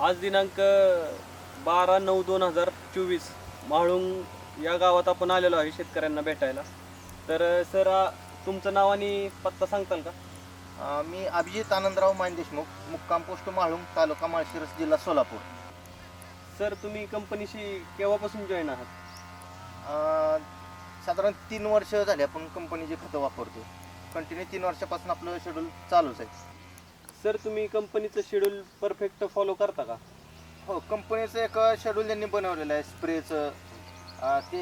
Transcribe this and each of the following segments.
आज दिनांक बारा नऊ दोन हजार चोवीस म्हाळुंग या गावात आपण आलेलो आहे शेतकऱ्यांना भेटायला. तर सर आ, तुमचं नाव आणि पत्ता सांगताल का? अ, मी अभिजित आनंदराव मान देशमुख मुक्काम पोस्ट माळुंग तालुका माळशिरस जिल्हा सोलापूर. सर तुम्ही कंपनीशी केव्हापासून जॉईन आहात? अ, साधारण तीन वर्ष झाली आपण कंपनीची खतं वापरतो कंटिन्यू तीन वर्षापासून आपलं शेड्यूल चालूच आहे. सर तुम्ही कंपनीचं शेड्यूल परफेक्ट फॉलो करता का? हो कंपनीचं एक शेड्यूल त्यांनी बनवलेलं आहे स्प्रेचं अ, ते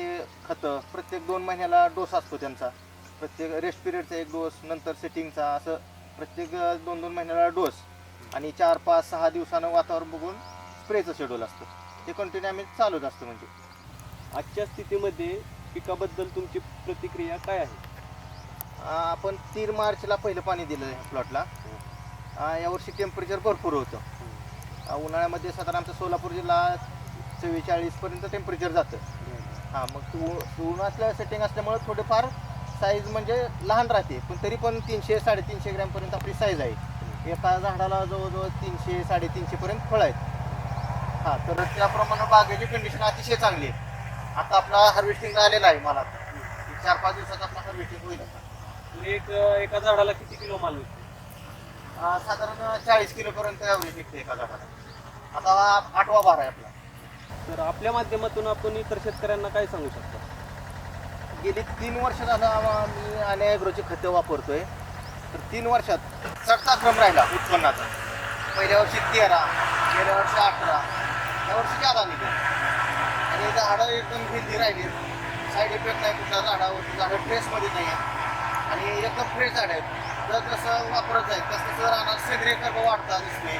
खतं. प्रत्येक दोन महिन्याला डोस असतो त्यांचा. प्रत्येक रेस्ट पिरियडचा एक डोस नंतर सेटिंगचा असं प्रत्येक अ, दोन दोन महिन्याला डोस आणि चार पाच सहा दिवसानं वातावरण बघून स्प्रेचं शेड्यूल असतं. ते कंटिन्यू आम्ही चालूच असतं म्हणजे. आजच्या स्थितीमध्ये पिकाबद्दल तुमची प्रतिक्रिया काय आहे? आपण तीन मार्चला पहिलं पाणी दिलं ह्या प्लॉटला यावर्षी टेम्परेचर भरपूर होतं. उन्हाळ्यामध्ये साधारण आमचा सोलापूर जिल्हा चव्वेचाळीसपर्यंत टेम्परेचर जातं. हां मग तू असल्या सेटिंग असल्यामुळे थोडेफार साईज म्हणजे लहान राहते. पण तरी पण तीनशे साडेतीनशे ग्रॅमपर्यंत आपली साईज आहे. एका झाडाला जवळजवळ तीनशे साडेतीनशेपर्यंत फळं आहेत. हां तर त्याप्रमाणे बागेची कंडिशन अतिशय चांगली आहे. आता आपला हार्वेस्टिंग आलेला आहे मला चार पाच दिवसात आपला हार्वेस्टिंग होईल. आता एक एका झाडाला किती किलो माल होईल? अं, साधारण चाळीस किलोपर्यंत ॲव्हरेज निघते एका झाडाला आता हा आठवा बार आहे आपला. तर आपल्या माध्यमातून आपण इतर शेतकऱ्यांना काय सांगू शकता? गेली तीन वर्ष झालं आम्हा- मी आणि ॲग्रोची खतं वापरतोय. तर तीन वर्षात चढता क्रम राहिला उत्पन्नाचा. पहिल्या वर्षी तेरा गेल्या वर्षी अठरा या वर्षी जादा निघेल. आणि झाडं एकदम हेल्दी राहिली. साईड इफेक्ट नाही कुठल्या झाडावर झाडं ट्रेसमध्ये नाही आहे आणि एकदम फ्रेश झाड आहेत. जर जसं वापरत जाईल तसं तसं राहणार सेंद्रिय कर्ब वाढता दिसणे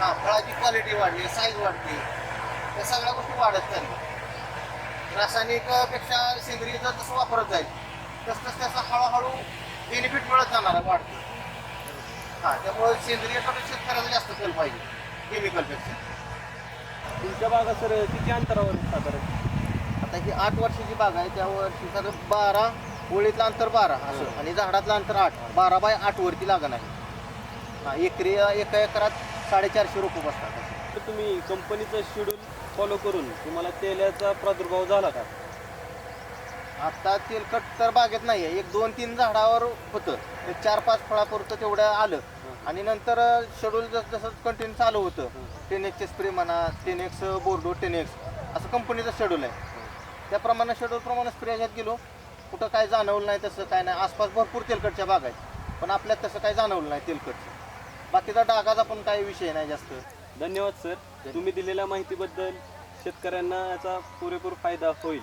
हां फळाची क्वालिटी वाढली साईज वाढते या सगळ्या गोष्टी वाढत चालल्या. रासायनिकपेक्षा सेंद्रिय जर तसं वापरत जाईल तस तस त्याचा हळूहळू बेनिफिट मिळत जाणार आहे वाढतं. हां त्यामुळे सेंद्रिय शेतकऱ्याला जास्त कल पाहिजे केमिकलपेक्षा तुमच्या बागा सर किती अंतरावर साधारण? आता ही आठ वर्षाची बाग आहे त्या वर्षी साधारण बारा ओळीतलं अंतर बारा असं. आणि झाडातलं अंतर आठ. बारा बाय आठ वरती लागण आहे. हां एकरी एका एकरात साडेचारशे रुपये बसतात. तर तुम्ही कंपनीचं शेड्यूल फॉलो करून तुम्हाला तेलाचा प्रादुर्भाव झाला का? आता तेलकट तर बागेत नाही आहे एक दोन तीन झाडावर होतं. एक चार पाच फळापुरतं तेवढं आलं. आणि नंतर शेड्यूल जसं जसं कंटिन्यू चालू होतं. टेन एक्सचे स्प्रे म्हणा ten X Bordeaux ten X असं कंपनीचं शेड्यूल आहे. त्याप्रमाणे शेड्यूलप्रमाणे स्प्रे ह्यात गेलो. कुठं काय जाणवलं नाही तसं काय नाही. आसपास भरपूर तेलकटच्या बाग आहेत पण आपल्यात तसं काय जाणवलं नाही तेलकटचं. बाकीचा डागाचा पण काही विषय नाही जास्त. धन्यवाद सर. तुम्ही दिलेल्या माहितीबद्दल शेतकऱ्यांना याचा पुरेपूर फायदा होईल.